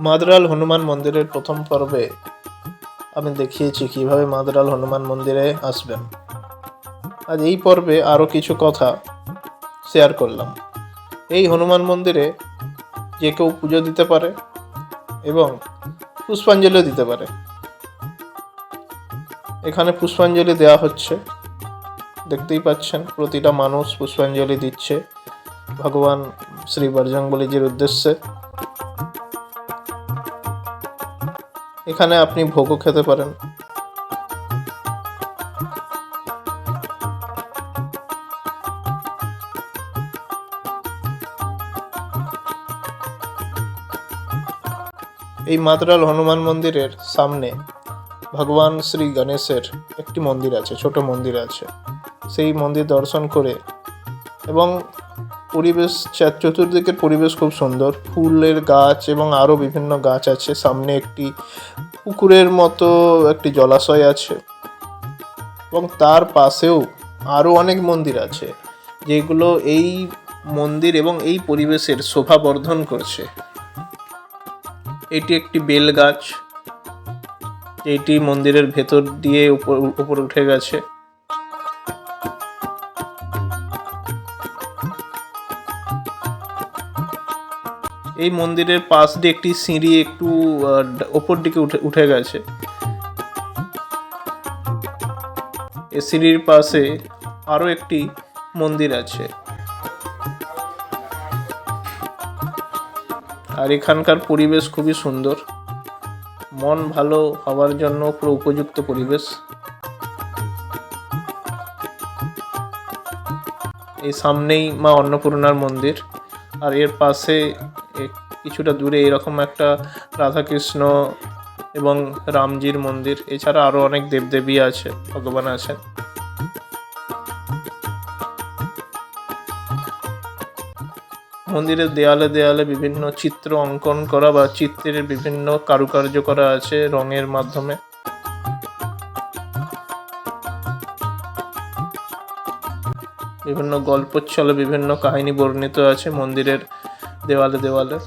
মাদরাল হনুমান মন্দিরের প্রথম পর্বে আমি দেখিয়েছি কীভাবে মাদরাল হনুমান মন্দিরে আসবেন। আজ এই পর্বে আরও কিছু কথা শেয়ার করলাম। এই হনুমান মন্দিরে যে কেউ পুজো দিতে পারে এবং পুষ্পাঞ্জলিও দিতে পারে। এখানে পুষ্পাঞ্জলি দেওয়া হচ্ছে। দেখতেই পাচ্ছেন, প্রতিটা মানুষ পুষ্পাঞ্জলি দিচ্ছে। ভগবান শ্রী বজরংবলীজির উদ্দেশ্যে। এখানে আপনি ভোগও খেতে পারেন। এই মাতরাল হনুমান মন্দিরের সামনে ভগবান শ্রী গণেশের একটি মন্দির আছে, ছোট মন্দির আছে। সেই মন্দির দর্শন করে এবং পরিবেশ চতুর্দিকের পরিবেশ খুব সুন্দর। ফুলের গাছ এবং আরও বিভিন্ন গাছ আছে। সামনে একটি পুকুরের মতো একটি জলাশয় আছে। এবং তার পাশেও আরও অনেক মন্দির আছে, যেগুলো এই মন্দির এবং এই পরিবেশের শোভা বর্ধন করছে। এটি একটি বেল গাছ এটি মন্দিরের ভেতর দিয়ে উপর উপর উঠে গেছে। এই মন্দিরের পাশ দিয়ে একটি সিঁড়ি একটু ওপর দিকে উঠে উঠে গেছে। এই সিঁড়ির পাশে আরও একটি মন্দির আছে। আর এখানকার পরিবেশ খুবই সুন্দর। মন ভালো হওয়ার জন্য পুরো উপযুক্ত পরিবেশ। এই সামনেই মা অন্নপূর্ণার মন্দির। আর এর পাশে কিছুটা দূরে এরকম একটা রাধাকৃষ্ণ এবং রামজির মন্দির। এছাড়া আরও অনেক দেবদেবী আছে, ভগবান আছেন। মন্দিরের দেয়ালে দেয়ালে বিভিন্ন চিত্র অঙ্কন করা বা চিত্রের বিভিন্ন কারুকার্য করা আছে রঙের মাধ্যমে। বিভিন্ন গল্পচ্ছলে বিভিন্ন কাহিনী বর্ণিত আছে মন্দিরের। দেওয়ালে দেওয়ালে।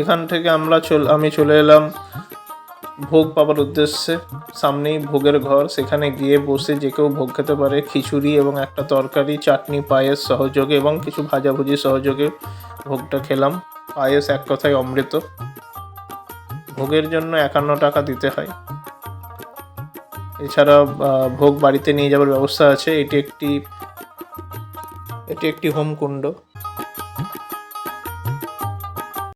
এখান থেকে আমরা চল আমি চলে এলাম ভোগ পাবার উদ্দেশ্যে। সামনেই ভোগের ঘর। সেখানে গিয়ে বসে যে কেউ ভোগ খেতে পারে। খিচুড়ি এবং একটা তরকারি, চাটনি, পায়েস সহযোগে এবং কিছু ভাজাভুজি সহযোগে ভোগটা খেলাম। পায়েস এক কথায় অমৃত। ভোগের জন্য একান্ন টাকা দিতে হয়। এছাড়া ভোগ বাড়িতে নিয়ে যাওয়ার ব্যবস্থা আছে। এটি একটি এটি একটি হোমকুণ্ড।